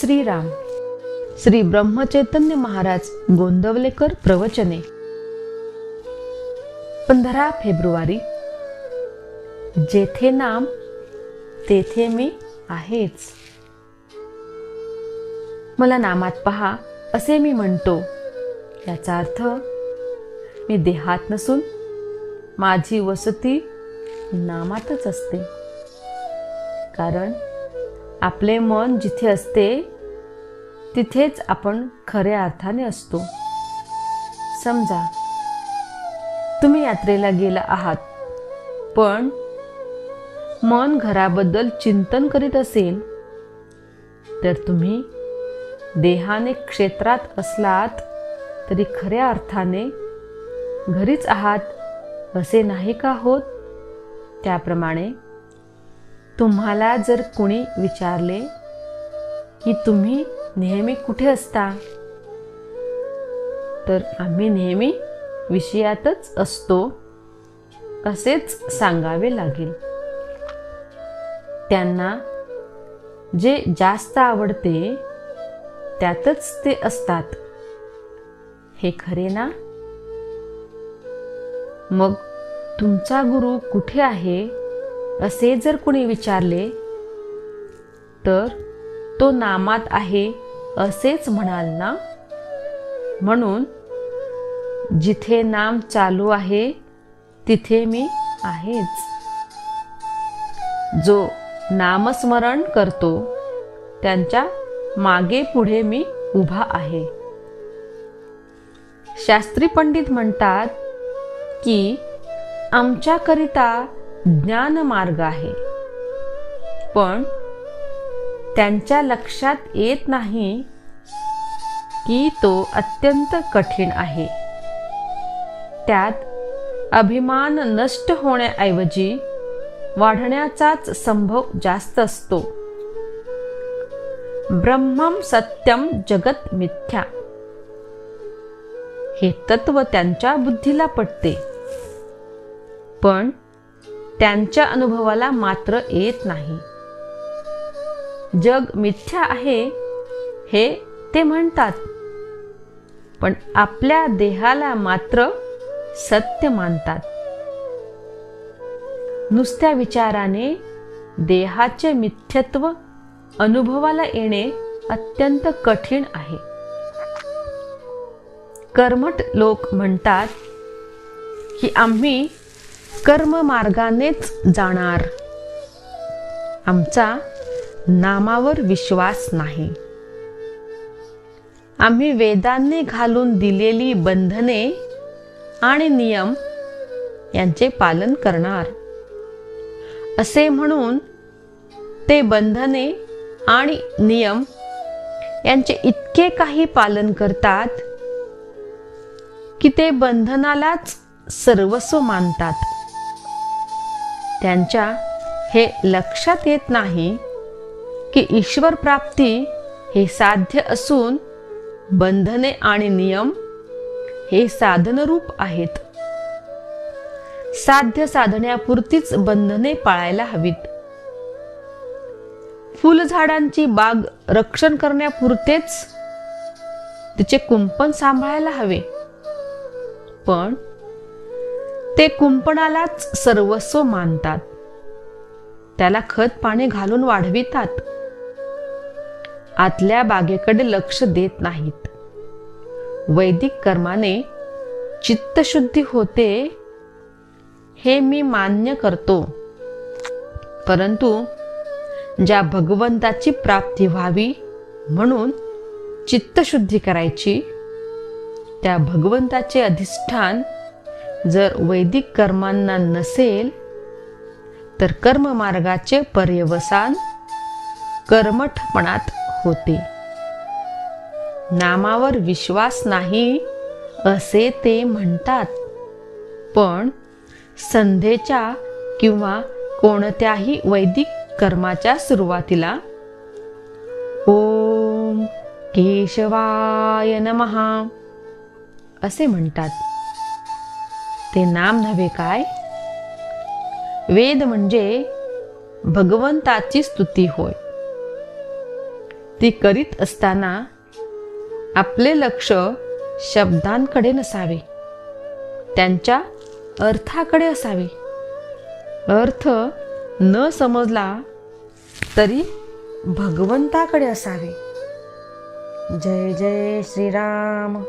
श्रीराम. श्री ब्रह्मचैतन्य महाराज गोंदवलेकर प्रवचने. पंधरा फेब्रुवारी. जेथे नाम तेथे मी आहेच. मला नामात पहा असे मी म्हणतो. याचा अर्थ मी देहात नसून माझी वसती नामातच असते. कारण आपले मन जिथे असते तिथेच आपण खऱ्या अर्थाने असतो. समजा तुम्ही यात्रेला गेला आहात पण मन घराबद्दल चिंतन करीत असेल तर तुम्ही देहाने क्षेत्रात असलात तरी खऱ्या अर्थाने घरीच आहात असे नाही का होत? त्याप्रमाणे तुम्हाला जर कुणी विचारले की तुम्ही नेहमी कुठे असता? तर आम्ही नेहमी विषयातच असतो असेच सांगावे लागेल. त्यांना जे जास्त आवडते त्यातच ते असतात. हे खरे ना? मग तुमचा गुरु कुठे आहे असे जर कुणी विचारले तर तो नामात आहे. असेच म्हणाल ना? म्हणून जिथे नाम चालू आहे तिथे मी आहेच. जो नामस्मरण करतो त्यांच्या मागे पुढे मी उभा आहे. शास्त्री पंडित म्हणतात की आमच्याकरिता ज्ञान मार्ग आहे. पण त्यांच्या लक्षात येत नाही की तो अत्यंत कठीण आहे. त्यात अभिमान नष्ट होण्याऐवजी वाढण्याचाच संभव जास्त असतो. ब्रह्मम सत्यम जगत मिथ्या. हे तत्व त्यांच्या बुद्धीला पटते. पण त्यांच्या अनुभवाला मात्र येत नाही. जग मिथ्या आहे हे ते म्हणतात. पण आपल्या देहाला मात्र सत्य मानतात. नुसत्या विचाराने देहाचे मिथ्यत्व अनुभवाला येणे अत्यंत कठीण आहे. कर्मट लोक म्हणतात की आम्ही कर्म मार्गानेच जाणार. आमचा नामावर विश्वास नाही. आम्ही वेदांनी घालून दिलेली बंधने आणि नियम यांचे पालन करणार. असे म्हणून ते बंधने आणि नियम यांचे इतके काही पालन करतात की ते बंधनालाच सर्वस्व मानतात. त्यांच्या हे लक्षात येत नाही की ईश्वर प्राप्ती हे साध्य असून बंधने आणि नियम हे साधनरूप आहेत. साध्य साधण्यापुरतीच बंधने पाळायला हवीत. फुलझाडांची बाग रक्षण करण्यापुरतेच तिचे कुंपण सांभाळायला हवे. पण ते कुंपणालाच सर्वस्व मानतात. त्याला खत पाणी घालून वाढवितात. आतल्या बागेकडे लक्ष देत नाहीत. वैदिक कर्माने चित्तशुद्धी होते हे मी मान्य करतो. परंतु ज्या भगवंताची प्राप्ती व्हावी म्हणून चित्तशुद्धी करायची त्या भगवंताचे अधिष्ठान जर वैदिक कर्मांना नसेल तर कर्ममार्गाचे पर्यवसान कर्मठपणात होते. नामावर विश्वास नाही असे ते म्हणतात. पण संध्येच्या किंवा कोणत्याही वैदिक कर्माच्या सुरुवातीला ओम केशवाय नमहा असे म्हणतात. ते नाम नव्हे काय? वेद म्हणजे भगवंताची स्तुती होय. ती करीत असताना आपले लक्ष शब्दांकडे नसावे. त्यांच्या अर्थाकडे असावे. अर्थ न समजला तरी भगवंताकडे असावे. जय जय श्रीराम.